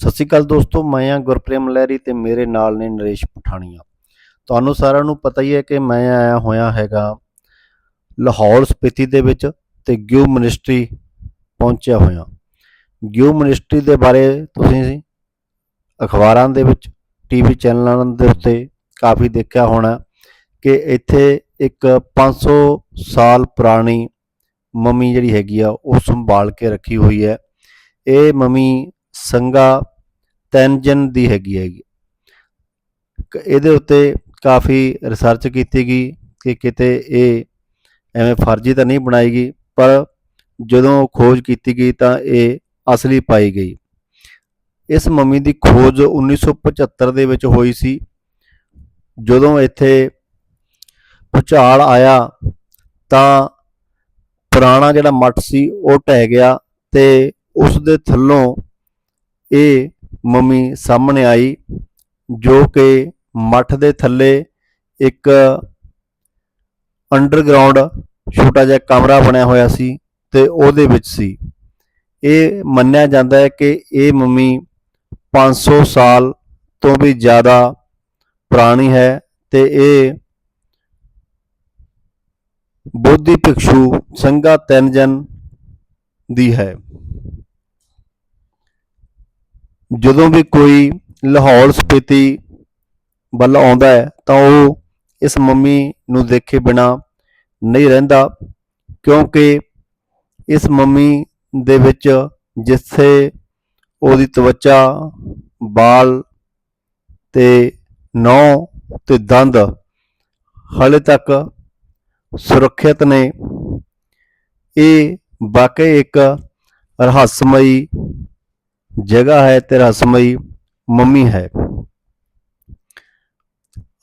ਸਤਿ ਸ਼੍ਰੀ ਅਕਾਲ ਦੋਸਤੋ, ਮੈਂ ਆ ਗੁਰਪ੍ਰੇਮ ਲਹਿਰੀ ਤੇ ਮੇਰੇ ਨਾਲ ਨੇ ਨਰੇਸ਼ ਪਠਾਣੀਆ। ਤੁਹਾਨੂੰ ਸਾਰਿਆਂ ਨੂੰ ਪਤਾ ਹੀ ਹੈ ਕਿ ਮੈਂ ਆਇਆ ਹੋਇਆ ਹੈਗਾ ਲਾਹੌਰ ਸਪੀਤੀ ਦੇ ਵਿੱਚ ਤੇ ਗਿਊ ਮਿਨਿਸਟਰੀ ਪਹੁੰਚਿਆ ਹੋਇਆ। ਗਿਊ ਮਿਨਿਸਟਰੀ ਦੇ ਬਾਰੇ ਤੁਸੀਂ ਅਖਬਾਰਾਂ ਦੇ ਵਿੱਚ ਟੀਵੀ ਚੈਨਲਾਂ ਦੇ ਉੱਤੇ ਕਾਫੀ ਦੇਖਿਆ ਹੋਣਾ ਕਿ ਇੱਥੇ ਇੱਕ 500 ਸਾਲ ਪੁਰਾਣੀ ਮਮੀ ਜਿਹੜੀ ਹੈਗੀ ਆ, ਉਹ ਸੰਭਾਲ ਕੇ ਰੱਖੀ ਹੋਈ ਹੈ। ਇਹ ਮਮੀ ਸੰਗਾ ਤੈਨਜਨ ਦੀ ਹੈਗੀ ਹੈਗੀ ਕ- ਇਹਦੇ ਉੱਤੇ ਕਾਫੀ ਰਿਸਰਚ ਕੀਤੀ ਗਈ ਕਿ ਕਿਤੇ ਇਹ ਐਵੇਂ ਫਰਜ਼ੀ ਤਾਂ ਨਹੀਂ ਬਣਾਈ ਗਈ, ਪਰ ਜਦੋਂ ਖੋਜ ਕੀਤੀ ਗਈ ਤਾਂ ਇਹ ਅਸਲੀ ਪਾਈ ਗਈ। ਇਸ ਮਮੀ ਦੀ ਖੋਜ 1975 ਦੇ ਵਿੱਚ ਹੋਈ ਸੀ। ਜਦੋਂ ਇੱਥੇ ਭੁਚਾਲ ਆਇਆ ਤਾਂ ਪੁਰਾਣਾ ਜਿਹੜਾ ਮੱਠ ਸੀ ਉਹ ਢਹਿ ਗਿਆ ਤੇ ਉਸ ਦੇ ਥੱਲੋਂ ਇਹ ਮਮੀ ਸਾਹਮਣੇ ਆਈ, ਜੋ ਕਿ ਮੱਠ ਦੇ ਥੱਲੇ ਇੱਕ ਅੰਡਰਗਰਾਉਂਡ ਛੋਟਾ ਜਿਹਾ ਕਮਰਾ ਬਣਿਆ ਹੋਇਆ ਸੀ ਤੇ ਉਹਦੇ ਵਿੱਚ ਸੀ। ਇਹ ਮੰਨਿਆ ਜਾਂਦਾ ਹੈ ਕਿ ਇਹ ਮਮੀ 500 ਸਾਲ ਤੋਂ ਵੀ ਜ਼ਿਆਦਾ ਪੁਰਾਣੀ ਹੈ ਤੇ ਇਹ ਬੋਧੀ ਭਿਕਸ਼ੂ ਸੰਗਾ ਤੈਨਜਨ ਦੀ ਹੈ। ਜਦੋਂ ਵੀ ਕੋਈ ਲਾਹੌਰ ਸਪੀਤੀ ਵੱਲ ਆਉਂਦਾ ਹੈ, ਤਾਂ ਉਹ ਇਸ ਮੰਮੀ ਨੂੰ ਦੇਖੇ ਬਿਨਾ ਨਹੀਂ ਰਹਿੰਦਾ, ਕਿਉਂਕਿ ਇਸ ਮੰਮੀ ਦੇ ਵਿੱਚ ਜਿੱਥੇ ਉਹਦੀ ਤਵਚਾ, ਬਾਲ ਤੇ ਨੌ ਤੇ ਦੰਦ ਹਾਲੇ ਤੱਕ ਸੁਰੱਖਿਅਤ ਨੇ, ਇਹ ਵਾਕਈ ਇੱਕ ਰਹੱਸਮਈ ਜਗ੍ਹਾ ਹੈ ਤੇ ਰਸਮਈ ਮੰਮੀ ਹੈ।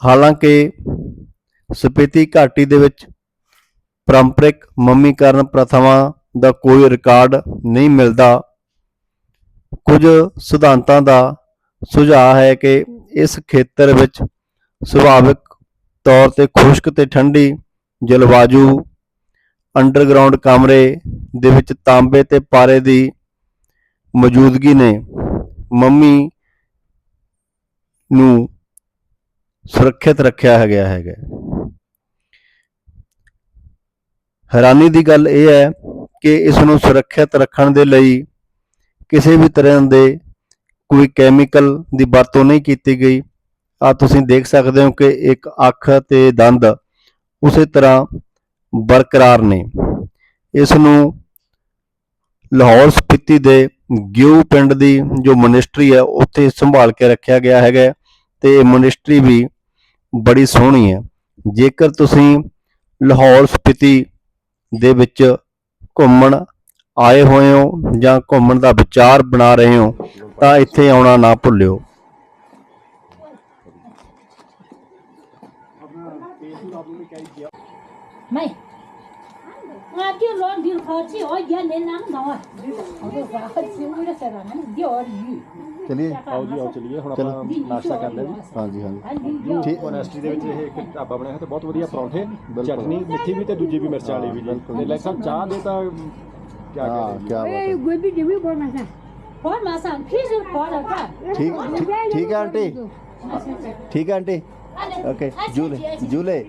ਹਾਲਾਂਕਿ ਸਪੀਤੀ ਘਾਟੀ ਦੇ ਵਿੱਚ ਪਰੰਪਰਿਕ ਮੰਮੀਕਰਨ ਪ੍ਰਥਾਵਾਂ ਦਾ ਕੋਈ ਰਿਕਾਰਡ ਨਹੀਂ ਮਿਲਦਾ। ਕੁਝ ਸਿਧਾਂਤਾਂ ਦਾ ਸੁਝਾਅ ਹੈ ਕਿ ਇਸ ਖੇਤਰ ਵਿੱਚ ਸੁਭਾਵਿਕ ਤੌਰ ਤੇ ਖੁਸ਼ਕ ਤੇ ਠੰਡੀ ਜਲਵਾਯੂ ਅੰਡਰਗਰਾਉਂਡ ਕਮਰੇ ਦੇ ਵਿੱਚ ਤਾਂਬੇ ਤੇ ਪਾਰੇ ਦੀ ਮੌਜੂਦਗੀ ਨੇ ਮੰਮੀ ਨੂੰ ਸੁਰੱਖਿਅਤ ਰੱਖਿਆ ਗਿਆ ਹੈਗਾ। ਹੈਰਾਨੀ ਦੀ ਗੱਲ ਇਹ ਹੈ ਕਿ ਇਸ ਨੂੰ ਸੁਰੱਖਿਅਤ ਰੱਖਣ ਦੇ ਲਈ ਕਿਸੇ ਵੀ ਤਰ੍ਹਾਂ ਦੇ ਕੋਈ ਕੈਮੀਕਲ ਦੀ ਵਰਤੋਂ ਨਹੀਂ ਕੀਤੀ ਗਈ। ਆ ਤੁਸੀਂ ਦੇਖ ਸਕਦੇ ਹੋ ਕਿ ਇੱਕ ਅੱਖ ਤੇ ਦੰਦ ਉਸੇ ਤਰ੍ਹਾਂ ਬਰਕਰਾਰ ਨੇ। ਇਸ ਨੂੰ ਲਾਹੌਰ ਸਪੀਤੀ ਦੇ ਗਿਊ ਪਿੰਡ ਦੀ ਜੋ ਮਨਿਸਟਰੀ ਹੈ, ਉੱਥੇ ਸੰਭਾਲ ਕੇ ਰੱਖਿਆ ਗਿਆ ਹੈਗਾ ਤੇ ਮਨਿਸਟਰੀ ਵੀ ਬੜੀ ਸੋਹਣੀ ਹੈ। ਜੇਕਰ ਤੁਸੀਂ ਲਾਹੌਰ ਸਪਿਤੀ ਦੇ ਵਿੱਚ ਘੁੰਮਣ ਆਏ ਹੋਏ ਹੋ ਜਾਂ ਘੁੰਮਣ ਦਾ ਵਿਚਾਰ ਬਣਾ ਰਹੇ ਹੋ, ਤਾਂ ਇੱਥੇ ਆਉਣਾ ਨਾ ਭੁੱਲਿਓ। ਚਲਿਏ ਆਓ ਜੀ ਆਓ ਚਲੀਏ ਹੁਣ। ਆਪਾਂ ਨਾਸ਼ਤਾ ਜੀ ਹਾਂਜੀ ਹਾਂਜੀ ਠੀਕ ਦੇ ਵਿੱਚ ਇਹ ਇੱਕ ਢਾਬਾ ਬਣਿਆ ਹੈ ਤੇ ਬਹੁਤ ਵਧੀਆ ਪਰੌਂਠੇ ਚਟਨੀ ਮਿੱਠੀ ਵੀ ਤੇ ਦੂਜੀ ਵੀ ਮਿਰਚ ਵਾਲੀ ਵੀ ਜੀ ਤੇ ਲੈ ਸਾਹਿਬ ਚਾਹ ਦੇ ਤਾਂ ਕੀ ਹਾਂ ਕੀ ਬਾਤ ਠੀਕ ਠੀਕ- ਠੀਕ ਹੈ ਆਂਟੀ ਠੀਕ ਹੈ ਆਂਟੀ ਓਕੇ ਜੂਲੇ ਜੂਲੇ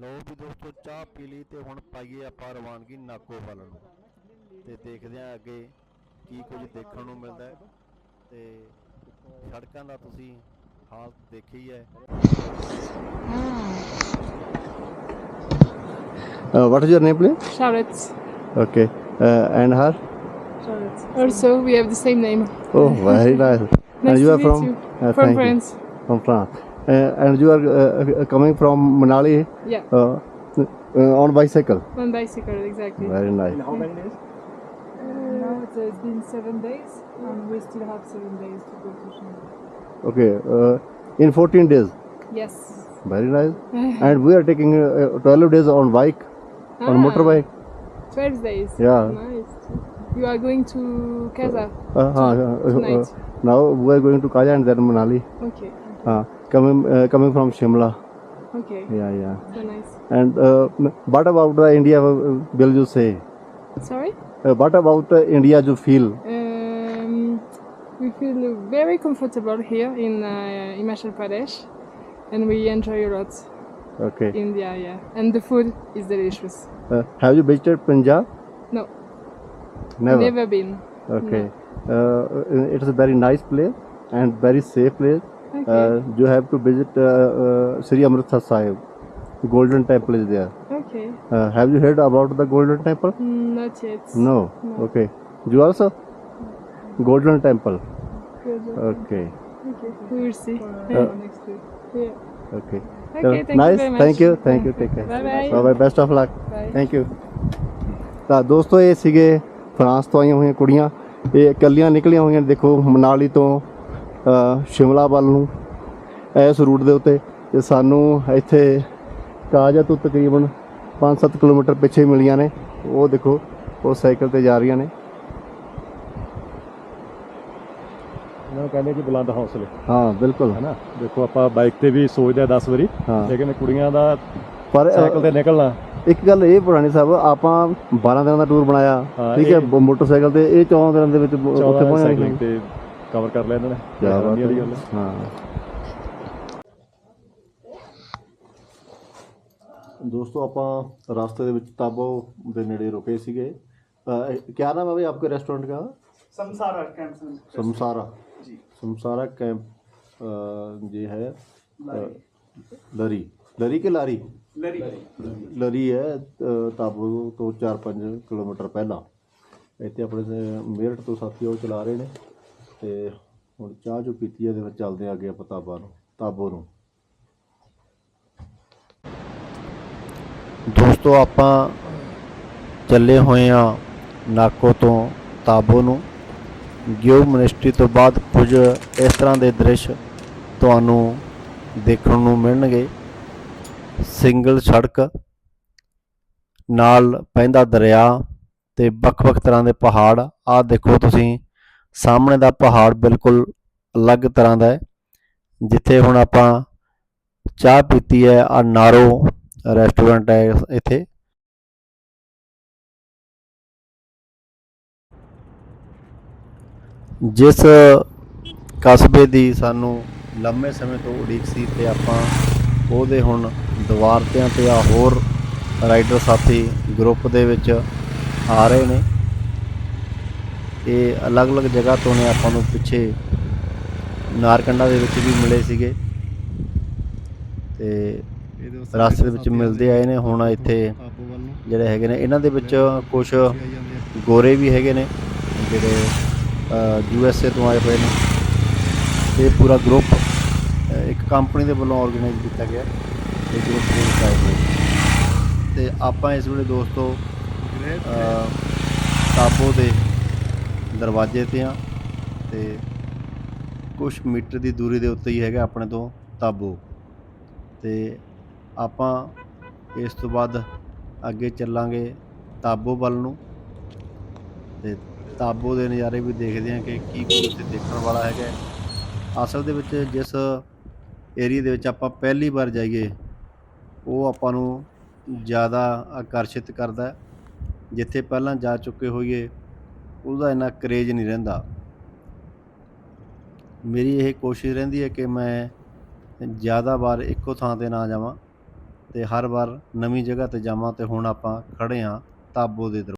ਲੋ ਵੀ ਦੋਸਤੋ ਚਾਹ ਪੀ ਲਈ ਤੇ ਹੁਣ ਪਾਈਏ ਆਪਾਂ ਰਵਾਨਗੀ ਨਾਕੋ ਵੱਲ ਨੂੰ ਤੇ ਦੇਖਦੇ ਹਾਂ ਅੱਗੇ ਕੀ ਕੁਝ ਦੇਖਣ ਨੂੰ ਮਿਲਦਾ ਹੈ ਤੇ ਸੜਕਾਂ ਦਾ ਤੁਸੀਂ ਹਾਲ ਦੇਖਿਆ ਹੀ ਹੈ what is your name please Charlotte. Okay and her Charlotte. Also, we have the same name. Oh, very nice. Nice and you to are meet from you. Uh, From thank you. France. From France. Uh, and you are uh, coming from Manali Yeah, uh, uh, on bicycle. on bicycle, exactly. Very nice. how many days Uh, now it's, uh, it's been seven days, and we still have seven days to go to Shanghai. Okay. Uh, in 14 days. Yes. Very nice. and we are taking uh, 12 days on bike, on Ah, motorbike. 12 days. Yeah. Nice. You are going to Kaza? Uh, uh, uh, uh, Tonight. now we are going to Kaja and then Manali. Okay. Uh, coming uh, coming from Shimla. Okay. Yeah, yeah. So nice. And uh, what about the India? uh, Will you say? Sorry? Uh, what about uh, India? You feel? Um, We feel very comfortable here in uh, Himachal Pradesh, and we enjoy a lot Okay. India. Yeah, and the food is delicious. Uh, have you visited Punjab? No, Never. never been. Okay. Uh, it is a very nice place and very safe place. Okay. Uh, you have to visit uh, uh, Sri Amritsar Sahib. Golden Temple is there. okay. Uh, have you heard about the Golden Temple? Mm, not yet. No. No. Okay. You also? Golden Temple. Good. Okay. Okay. We will see. Uh, next week. Yeah. Okay. Okay. Thank nice. you very much. Thank you. Thank you. Take care. Bye bye. Bye bye. Best of luck. Bye. Thank you ਤਾਂ ਦੋਸਤੋ ਇਹ ਸੀਗੇ France ਤੋਂ ਆਈਆਂ ਹੋਈਆਂ ਕੁੜੀਆਂ ਇਹ ਇਕੱਲੀਆਂ ਨਿਕਲੀਆਂ ਹੋਈਆਂ ਦੇਖੋ ਮਨਾਲੀ ਤੋਂ ਅ, ਸ਼ਿਮਲਾ ਵੱਲ ਨੂੰ ਇਸ ਰੂਟ ਦੇ ਉੱਤੇ ਤੇ ਸਾਨੂੰ ਇੱਥੇ ਕਾਜਾ ਤੋਂ ਤਕਰੀਬਨ 5-7 ਕਿਲੋਮੀਟਰ ਪਿੱਛੇ ਮਿਲੀਆਂ ਨੇ। ਉਹ ਦੇਖੋ ਉਹ ਸਾਈਕਲ ਤੇ ਜਾ ਰਹੀਆਂ ਨੇ। ਇਹਨਾਂ ਨੂੰ ਕਹਿੰਦੇ ਕਿ ਬੁਲੰਦ ਹੌਸਲੇ ਹਾਂ ਬਿਲਕੁਲ। ਹੈਨਾ? ਦੇਖੋ ਆਪਾਂ ਬਾਈਕ ਤੇ ਵੀ ਸੋਚਦੇ ਆ 10 ਵਾਰੀ ਹਾਂ। ਲੇਕਿਨ ਕੁੜੀਆਂ ਦਾ ਪਰ ਸਾਈਕਲ ਤੇ ਨਿਕਲਣਾ। ਇੱਕ ਗੱਲ ਇਹ ਪੁਰਾਣੀ ਸਾਹਿਬ ਆਪਾਂ 12 ਦਿਨਾਂ ਦਾ ਟੂਰ ਬਣਾਇਆ ਹਾਂ, ਠੀਕ ਹੈ ਮੋਟਰਸਾਈਕਲ ਤੇ ਇਹ 14 ਦਿਨਾਂ ਦੇ ਵਿੱਚ ਉੱਥੇ 14 ਪਹੁੰਚਣਾ ਸਾਈਕਲਿੰਗ ਤੇ ਕਵਰ ਕਰ ਲਿਆ ਇਹਨਾਂ ਨੇ ਕਿਆ ਬਾਤ ਵਧੀਆ ਦੀ ਹੈ। ਗੱਲ ਹੈ ਹਾਂ ਦੋਸਤੋ ਆਪਾਂ ਰਸਤੇ ਦੇ ਵਿੱਚ ਤਾਬੋ ਦੇ ਨੇੜੇ ਰੁਕੇ ਸੀਗੇ ਅਹ, ਇਹ- ਕਿਆ ਨਾਮ ਹੈ ਬਈ ਆਪਕੇ ਰੈਸਟੋਰੈਂਟ ਦਾ संसारा कैंप से ਸਮਸਾਰਾ जी ਸਮਸਾਰਾ ਕੈਂਪ ਜੇ ਹੈ ਅਹ, ਲਰੀ ਲਰੀ ਕਿ ਲਾਰੀ लरी ਲਰੀ ਹੈ ਅਹ, ਤਾਬੋ ਤੋਂ 4-5 ਕਿਲੋਮੀਟਰ ਪਹਿਲਾਂ ਇੱਥੇ ਆਪਣੇ ਸੇ- ਮੇਰਠ ਤੋਂ ਸਾਥੀ ਉਹ ਚਲਾ ਰਹੇ ਨੇ ਤੇ ਹੁਣ ਚਾਹ ਜੋ ਪੀਤੀ ਹੈ ਦੇ ਵਿੱਚ ਚੱਲਦੇ ਆ ਅੱਗੇ ਆਪਾਂ ਤਾਬਾ ਨੂੰ, ਤਾਬੋ ਨੂੰ। ਦੋਸਤੋ, ਆਪਾਂ ਚੱਲੇ ਹੋਏ ਆ ਨਾਕੋ ਤੋਂ ਤਾਬੋ ਨੂੰ। ਗਿਓ ਮਿਨਿਸਟਰੀ ਤੋਂ ਬਾਅਦ ਕੁਝ ਇਸ ਤਰ੍ਹਾਂ ਦੇ ਦ੍ਰਿਸ਼ ਤੁਹਾਨੂੰ ਦੇਖਣ ਨੂੰ ਮਿਲਣਗੇ। ਸਿੰਗਲ ਸੜਕ, ਨਾਲ ਪੈਂਦਾ ਦਰਿਆ ਤੇ ਵੱਖ-ਵੱਖ ਤਰ੍ਹਾਂ ਦੇ ਪਹਾੜ। ਆਹ ਦੇਖੋ ਤੁਸੀਂ ਸਾਹਮਣੇ ਦਾ ਪਹਾੜ ਬਿਲਕੁਲ ਅਲੱਗ ਤਰ੍ਹਾਂ ਦਾ ਹੈ। ਜਿੱਥੇ ਹੁਣ ਆਪਾਂ ਚਾਹ ਪੀਤੀ ਹੈ, ਆ ਨਾਰੋ ਰੈਸਟੋਰੈਂਟ ਹੈ ਇੱਥੇ। ਜਿਸ ਕਸਬੇ ਦੀ ਸਾਨੂੰ ਲੰਮੇ ਸਮੇਂ ਤੋਂ ਉਡੀਕ ਸੀ ਤੇ ਆਪਾਂ ਉਹਦੇ ਹੁਣ ਦੁਆਰ ਤੇ ਆ ਤੇ ਆ ਹੋਰ ਰਾਈਡਰ ਸਾਥੀ ਗਰੁੱਪ ਦੇ ਵਿੱਚ ਆ ਰਹੇ ਨੇ। ਇਹ ਅਲੱਗ-ਅਲੱਗ ਜਗ੍ਹਾ ਤੋਂ ਨੇ ਆਪਾਂ ਨੂੰ ਪਿੱਛੇ ਨਾਰਕੰਡਾ ਦੇ ਵਿੱਚ ਵੀ ਮਿਲੇ ਸੀਗੇ। ਤੇ ਰਸਤੇ ਦੇ ਵਿੱਚ ਮਿਲਦੇ ਆਏ ਨੇ। ਹੁਣ ਇੱਥੇ ਜਿਹੜੇ ਹੈਗੇ ਨੇ ਇਹਨਾਂ ਦੇ ਵਿੱਚ ਕੁਝ ਗੋਰੇ ਵੀ ਹੈਗੇ ਨੇ ਜਿਹੜੇ ਯੂ ਐਸ ਏ ਤੋਂ ਆਏ ਹੋਏ ਨੇ। ਇਹ ਪੂਰਾ ਗਰੁੱਪ ਇੱਕ ਕੰਪਨੀ ਦੇ ਵੱਲੋਂ ਆਰਗੇਨਾਈਜ਼ ਕੀਤਾ ਗਿਆ। ਇਹ ਗਰੁੱਪ ਦੇ ਵਿੱਚ ਆਏ ਹੋਏ। ਤੇ ਆਪਾਂ ਇਸ ਵੇਲੇ ਦੋਸਤੋ ਤਾਬੋ ਦੇ ਦਰਵਾਜ਼ੇ ਤੇ ਆ ਤੇ ਕੁਝ ਮੀਟਰ ਦੀ ਦੂਰੀ ਦੇ ਉੱਤੇ ਹੀ ਹੈਗਾ ਆਪਣੇ ਤੋਂ ਤਾਬੋ। ਤੇ ਆਪਾਂ ਇਸ ਤੋਂ ਬਾਅਦ ਅੱਗੇ ਚੱਲਾਂਗੇ ਤਾਬੋ ਵੱਲ ਨੂੰ। ਤੇ ਤਾਬੋ ਦੇ ਨਜ਼ਾਰੇ ਵੀ ਦੇਖਦੇ ਹਾਂ ਕਿ ਕੀ ਕੁਝ ਉੱਥੇ ਦੇਖਣ ਵਾਲਾ ਹੈਗਾ। ਅਸਲ ਦੇ ਵਿੱਚ ਜਿਸ ਏਰੀਆ ਦੇ ਵਿੱਚ ਆਪਾਂ ਪਹਿਲੀ ਵਾਰ ਜਾਈਏ, ਉਹ ਆਪਾਂ ਨੂੰ ਜ਼ਿਆਦਾ ਆਕਰਸ਼ਿਤ ਕਰਦਾ ਜਿੱਥੇ ਪਹਿਲਾਂ ਜਾ ਚੁੱਕੇ ਹੋਈਏ ਉਹਦਾ ਇੰਨਾ ਕਰੇਜ ਨਹੀਂ ਰਹਿੰਦਾ। ਮੇਰੀ ਇਹ ਕੋਸ਼ਿਸ਼ ਰਹਿੰਦੀ ਹੈ ਕਿ ਮੈਂ ਜ਼ਿਆਦਾ ਵਾਰ ਇੱਕੋ ਥਾਂ ਤੇ ਨਾ ਜਾਵਾਂ ਤੇ ਹਰ ਵਾਰ ਨਵੀਂ ਜਗ੍ਹਾ ਤੇ ਜਾਵਾਂ ਤੇ ਹੁਣ ਆਪਾਂ ਖੜੇ ਹਾਂ ਤਾਬੋ ਦੇ ਦਰ